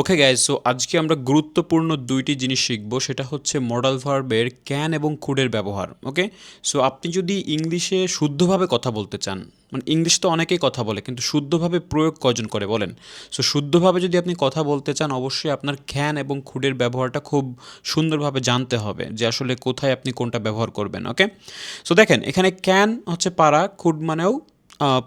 Okay guys so আজকে আমরা গুরুত্বপূর্ণ দুইটি জিনিস শিখব, সেটা হচ্ছে মডাল ভার্বের ক্যান এবং কুডের ব্যবহার ওকে সো আপনি যদি ইংলিশে শুদ্ধভাবে কথা বলতে চান মানে ইংলিশ তো অনেকেই কথা বলে, কিন্তু শুদ্ধভাবে প্রয়োগ কজন করে বলেন? সো শুদ্ধভাবে যদি আপনি কথা বলতে চান, অবশ্যই আপনার ক্যান এবং খুডের ব্যবহারটা খুব সুন্দরভাবে জানতে হবে যে আসলে কোথায় আপনি কোনটা ব্যবহার করবেন ওকে সো দেখেন, এখানে ক্যান হচ্ছে পারা খুড মানেও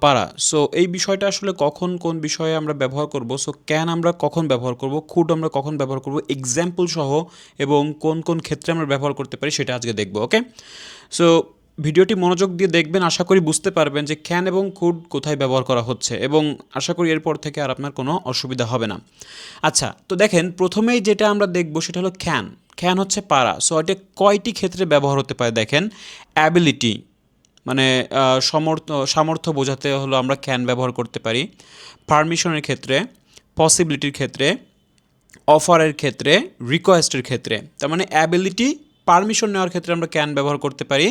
পারা। সো এই বিষয়টা আসলে কখন, কোন বিষয়ে আমরা ব্যবহার করব? সো ক্যান আমরা কখন ব্যবহার করব? খুড আমরা কখন ব্যবহার করব? এক্সাম্পল সহ এবং কোন কোন ক্ষেত্রে আমরা ব্যবহার করতে পারি সেটা আজকে দেখব ওকে সো ভিডিওটি মনোযোগ দিয়ে দেখবেন, আশা করি বুঝতে পারবেন যে ক্যান এবং খুড কোথায় ব্যবহার করা হচ্ছে এবং আশা করি এরপর থেকে আর আপনার কোনো অসুবিধা হবে না। আচ্ছা তো দেখেন, প্রথমেই যেটা আমরা দেখব সেটা হলো ক্যান ক্যান হচ্ছে পারা। সো এটা কয়টি ক্ষেত্রে ব্যবহার হতে পারে দেখেন? অ্যাবিলিটি মানে সমর্থ, সামর্থ্য বোঝাতে হলো আমরা ক্যান ব্যবহার করতে পারি। পারমিশনের ক্ষেত্রে পসিবিলিটির ক্ষেত্রে অফারের ক্ষেত্রে রিকোয়েস্টের ক্ষেত্রে। তার মানে অ্যাবিলিটি পারমিশন নেওয়ার ক্ষেত্রে আমরা ক্যান ব্যবহার করতে পারি।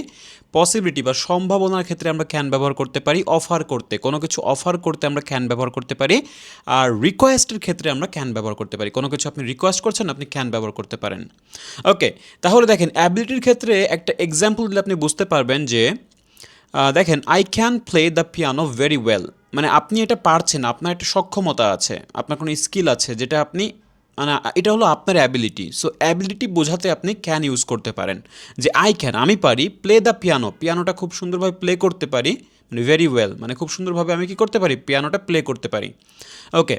পসিবিলিটি বা সম্ভাবনার ক্ষেত্রে আমরা ক্যান ব্যবহার করতে পারি। অফার করতে, কোনো কিছু অফার করতে আমরা ক্যান ব্যবহার করতে পারি। আর রিকোয়েস্টের ক্ষেত্রে আমরা ক্যান ব্যবহার করতে পারি। কোনো কিছু আপনি রিকোয়েস্ট করছেন, আপনি ক্যান ব্যবহার করতে পারেন। ওকে তাহলে দেখেন অ্যাবিলিটির ক্ষেত্রে একটা এক্সাম্পল দিলে আপনি বুঝতে পারবেন যে দেখেন I can play the piano very well মানে আপনি এটা পারছেন, আপনার একটা সক্ষমতা আছে, আপনার কোনো স্কিল আছে যেটা আপনি মানে এটা হলো আপনার অ্যাবিলিটি সো অ্যাবিলিটি বোঝাতে আপনি ক্যান ইউজ করতে পারেন। যে আই ক্যান আমি পারি প্লে দ্য পিয়ানো পিয়ানোটা খুব সুন্দরভাবে প্লে করতে পারি মানে ভেরি ওয়েল মানে খুব সুন্দরভাবে আমি কি করতে পারি পিয়ানোটা প্লে করতে পারি। ওকে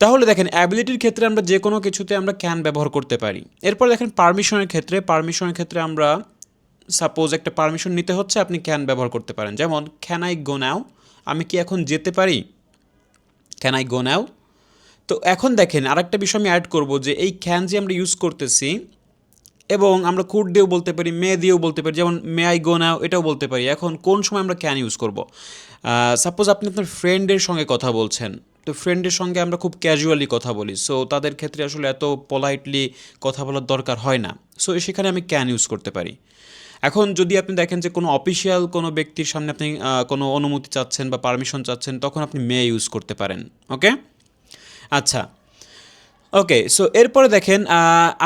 তাহলে দেখেন অ্যাবিলিটির ক্ষেত্রে আমরা যে কোনো কিছুতে আমরা ক্যান ব্যবহার করতে পারি। এরপর দেখেন পারমিশনের ক্ষেত্রে পারমিশনের ক্ষেত্রে আমরা সাপোজ একটা পারমিশন নিতে হচ্ছে, আপনি ক্যান ব্যবহার করতে পারেন। যেমন ক্যান আই গো নাও আমি কি এখন যেতে পারি? ক্যান আই গো নাও তো এখন দেখেন, আরেকটা বিষয় আমি অ্যাড করব যে এই ক্যান যে আমরা ইউজ করতেছি এবং আমরা কুড দিয়েও বলতে পারি মে দিয়েও বলতে পারি, যেমন মে আই গো নাও এটাও বলতে পারি। এখন কোন সময় আমরা ক্যান ইউজ করব? সাপোজ আপনি আপনার ফ্রেন্ডের সঙ্গে কথা বলছেন। তো ফ্রেন্ডের সঙ্গে আমরা খুব ক্যাজুয়ালি কথা বলি। সো তাদের ক্ষেত্রে আসলে এত পোলাইটলি কথা বলার দরকার হয় না। সো সেখানে আমি ক্যান ইউজ করতে পারি। এখন যদি আপনি দেখেন যে কোনো অফিসিয়াল কোনো ব্যক্তির সামনে আপনি কোনো অনুমতি চাচ্ছেন বা পারমিশন চাচ্ছেন, তখন আপনি মে ইউজ করতে পারেন ওকে আচ্ছা ওকে সো এরপরে দেখেন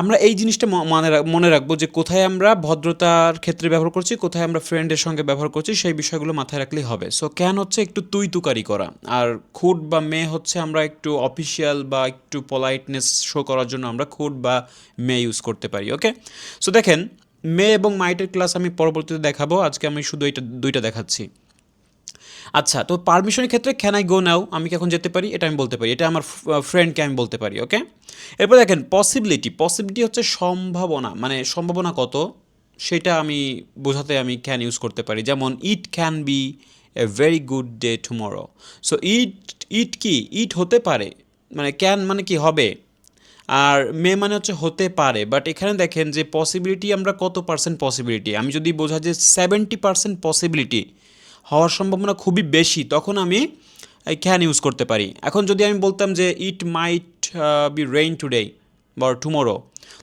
আমরা এই জিনিসটা মনে মনে রাখব যে কোথায় আমরা ভদ্রতার ক্ষেত্রে ব্যবহার করছি, কোথায় আমরা ফ্রেন্ডের সঙ্গে ব্যবহার করছি, সেই বিষয়গুলো মাথায় রাখলেই হবে। সো ক্যান হচ্ছে একটু তুই তুকারি করা, আর খুড বা মে হচ্ছে আমরা একটু অফিসিয়াল বা একটু পলাইটনেস শো করার জন্য আমরা খুড বা মে ইউজ করতে পারি ওকে সো দেখেন মে এবং মাইটের ক্লাস আমি পরবর্তীতে দেখাবো। আজকে আমি শুধু এটা দুইটা দেখাচ্ছি। আচ্ছা তো পারমিশনের ক্ষেত্রে ক্যান আই গো নাও আমি কি এখন যেতে পারি? এটা আমি বলতে পারি। এটা আমার ফ্রেন্ডকে আমি বলতে পারি ওকে এরপর দেখেন পসিবিলিটি পসিবিলিটি হচ্ছে সম্ভাবনা। মানে সম্ভাবনা কত? সেটা আমি বোঝাতে আমি ক্যান ইউজ করতে পারি। যেমন it can be a very good day tomorrow so it it কি? ইট হতে পারে। মানে ক্যান মানে কি? হবে। আর মে মানে হচ্ছে হতে পারে বাট এখানে দেখেন যে পসিবিলিটি আমরা কত পার্সেন্ট পসিবিলিটি আমি যদি বোঝা যে সেভেন্টি পার্সেন্ট পসিবিলিটি হওয়ার সম্ভাবনা খুবই বেশি, তখন আমি ক্যান ইউজ করতে পারি। এখন যদি আমি বলতাম যে it might be rain today বা টুমোরো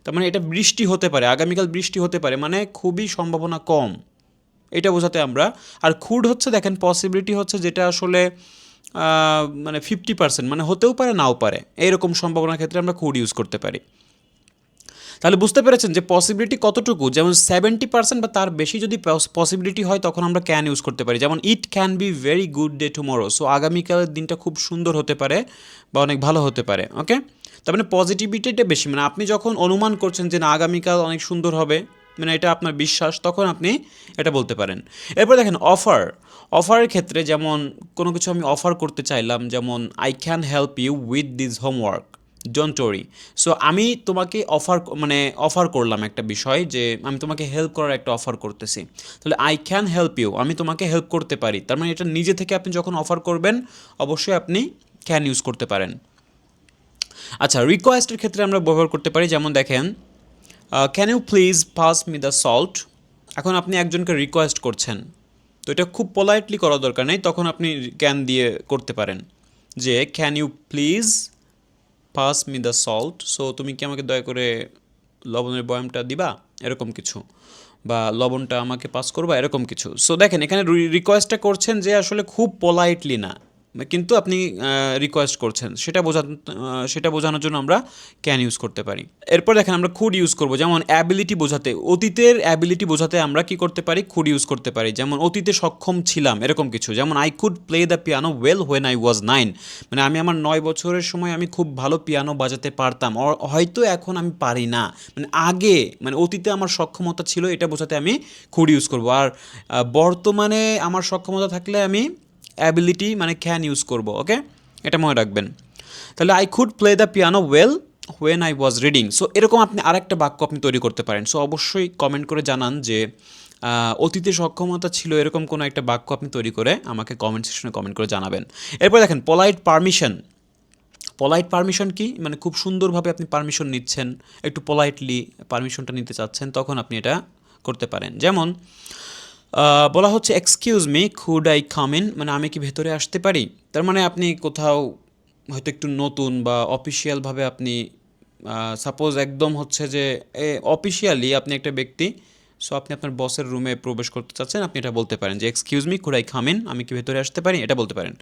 তার মানে এটা বৃষ্টি হতে পারে, আগামীকাল বৃষ্টি হতে পারে মানে খুবই সম্ভাবনা কম। এটা বোঝাতে আমরা, আর খুড হচ্ছে দেখেন পসিবিলিটি হচ্ছে যেটা আসলে মানে ফিফটি পার্সেন্ট মানে হতেও পারে, নাও পারে। এইরকম সম্ভাবনার ক্ষেত্রে আমরা খুড ইউজ করতে পারি। তাহলে বুঝতে পেরেছেন যে পসিবিলিটি কতটুকু? যেমন সেভেন্টি পার্সেন্ট বা তার বেশি যদি পসিবিলিটি হয়, তখন আমরা ক্যান ইউজ করতে পারি। যেমন it can be very good day tomorrow so আগামীকালের দিনটা খুব সুন্দর হতে পারে বা অনেক ভালো হতে পারে ওকে তার মানে পজিটিভিটিটা বেশি। মানে আপনি যখন অনুমান করছেন যে না, আগামীকাল অনেক সুন্দর হবে মানে এটা আপনার বিশ্বাস, তখন আপনি এটা বলতে পারেন। এরপর দেখেন অফার অফারের ক্ষেত্রে যেমন কোনো কিছু আমি অফার করতে চাইলাম, যেমন I can help you with this homework don't worry so আমি তোমাকে অফার মানে অফার করলাম একটা বিষয় যে, আমি তোমাকে হেল্প করার একটা অফার করতেছি। তাহলে আই ক্যান হেল্প ইউ আমি তোমাকে হেল্প করতে পারি। তার মানে এটা নিজে থেকে আপনি যখন অফার করবেন, অবশ্যই আপনি ক্যান ইউজ করতে পারেন। আচ্ছা রিকোয়েস্টের ক্ষেত্রে আমরা ব্যবহার করতে পারি, যেমন দেখেন can you please pass me the salt এখন আপনি একজনকে রিকোয়েস্ট করছেন। তো এটা খুব পোলাইটলি করা দরকার নেই, তখন আপনি ক্যান দিয়ে করতে পারেন যে can you please pass me the salt so তুমি কি আমাকে দয়া করে লবণের বয়ামটা দিবা? এরকম কিছু। বা লবণটা আমাকে পাস করবা? এরকম কিছু। সো দেখেন, এখানে রিকোয়েস্টটা করছেন যে, আসলে খুব পোলাইটলি না। কিন্তু আপনি রিকোয়েস্ট করছেন। সেটা বোঝা সেটা বোঝানোর জন্য আমরা ক্যান ইউজ করতে পারি। এরপর দেখেন আমরা খুড ইউজ করব। যেমন অ্যাবিলিটি বোঝাতে, অতীতের অ্যাবিলিটি বোঝাতে আমরা কি করতে পারি? খুড ইউজ করতে পারি। যেমন অতীতে সক্ষম ছিলাম, এরকম কিছু। যেমন I could play the piano well when I was nine মানে আমি আমার নয় বছরের সময় আমি খুব ভালো পিয়ানো বাজাতে পারতাম। হয়তো এখন আমি পারি না। মানে আগে মানে অতীতে আমার সক্ষমতা ছিল, এটা বোঝাতে আমি খুড ইউজ করব। আর বর্তমানে আমার সক্ষমতা থাকলে আমি অ্যাবিলিটি মানে ক্যান ইউজ করব ওকে এটা মনে রাখবেন। তাহলে I could play the piano well when I was reading so এরকম আপনি আরেকটা বাক্য আপনি তৈরি করতে পারেন। সো অবশ্যই কমেন্ট করে জানান যে অতীতে সক্ষমতা ছিল এরকম কোনো একটা বাক্য আপনি তৈরি করে আমাকে কমেন্ট সেকশনে কমেন্ট করে জানাবেন। এরপর দেখেন পলাইট পারমিশন পলাইট পারমিশন কি? মানে খুব সুন্দরভাবে আপনি পারমিশন নিচ্ছেন, একটু পলাইটলি পারমিশনটা নিতে চাচ্ছেন, তখন আপনি এটা করতে পারেন। যেমন বলা হচ্ছে excuse me could I come in মানে আমি কি ভেতরে আসতে পারি? তার মানে আপনি কোথাও হয়তো একটু নতুন বা অফিসিয়ালভাবে আপনি সাপোজ একদম হচ্ছে যে অফিসিয়ালি আপনি একটা ব্যক্তি সো আপনি আপনার বসের রুমে প্রবেশ করতে চাচ্ছেন, আপনি এটা বলতে পারেন যে excuse me could I come in আমি কি ভেতরে আসতে পারি? এটা বলতে পারেন।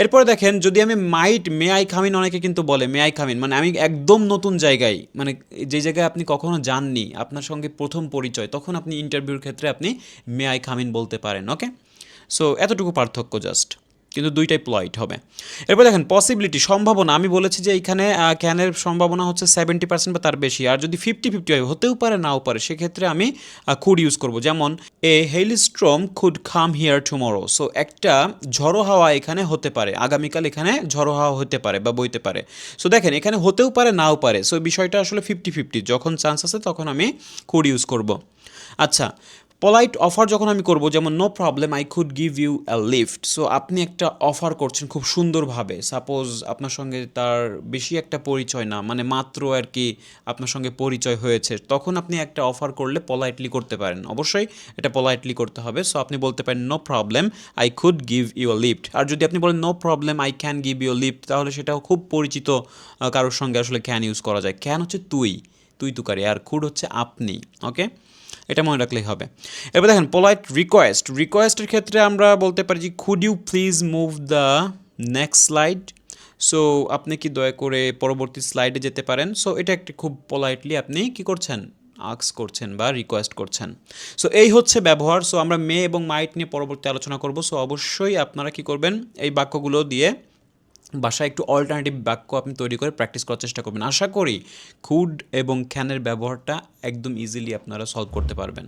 এরপরে দেখেন, যদি আমি মাইট মে আই খামিন অনেকে কিন্তু বলে মে আই খামিন মানে আমি একদম নতুন জায়গায় মানে যে জায়গায় আপনি কখনো যাননি, আপনার সঙ্গে প্রথম পরিচয়, তখন আপনি ইন্টারভিউর ক্ষেত্রে আপনি মে আই খামিন বলতে পারেন ওকে সো এতটুকু পার্থক্য জাস্ট কিন্তু দুইটাই প্লয়েড হবে। এরপর দেখেন পসিবিলিটি সম্ভাবনা, আমি বলেছি যে এইখানে ক্যানের সম্ভাবনা হচ্ছে সেভেন্টি পার্সেন্ট বা তার বেশি, আর যদি ফিফটি ফিফটি হয়, হতেও পারে, নাও পারে, সেক্ষেত্রে আমি খুড ইউজ করব। যেমন a hailstorm could come here tomorrow so একটা ঝড়ো হাওয়া এখানে হতে পারে, আগামীকাল এখানে ঝড়ো হাওয়া হতে পারে বা বইতে পারে। সো দেখেন, এখানে হতেও পারে, নাও পারে সো বিষয়টা আসলে ফিফটি ফিফটি যখন চান্স আছে তখন আমি খুড ইউজ করব। আচ্ছা পলাইট অফার যখন আমি করব, যেমন no problem I could give you a lift so আপনি একটা অফার করছেন খুব সুন্দরভাবে। সাপোজ আপনার সঙ্গে তার বেশি একটা পরিচয় না মানে মাত্র আর কি আপনার সঙ্গে পরিচয় হয়েছে, তখন আপনি একটা অফার করলে পলাইটলি করতে পারেন। অবশ্যই এটা পলাইটলি করতে হবে। সো আপনি বলতে পারেন no problem I could give you lift আর যদি আপনি বলেন no problem I can give you lift তাহলে সেটাও খুব পরিচিত কারোর সঙ্গে আসলে ক্যান ইউজ করা যায়। ক্যান হচ্ছে তুই তুই তুকারি, আর খুড হচ্ছে আপনি ওকে এটা মনে রাখলেই হবে। এবার দেখেন পোলাইট রিকোয়েস্ট রিকোয়েস্টের ক্ষেত্রে আমরা বলতে পারি যে could you please move the next slide so আপনি কি দয়া করে পরবর্তী স্লাইডে যেতে পারেন? সো এটা একটি খুব পোলাইটলি আপনি কি করছেন? আক্স করছেন বা রিকোয়েস্ট করছেন। সো এই হচ্ছে ব্যবহার। সো আমরা মে এবং মাইট নিয়ে পরবর্তী আলোচনা করব। সো অবশ্যই আপনারা কি করবেন? এই বাক্যগুলো দিয়ে বাসায় একটু অল্টারনেটিভ বাক্য আপনি তৈরি করে প্র্যাকটিস করার চেষ্টা করবেন। আশা করি খুড এবং খ্যানের ব্যবহারটা একদম ইজিলি আপনারা সলভ করতে পারবেন।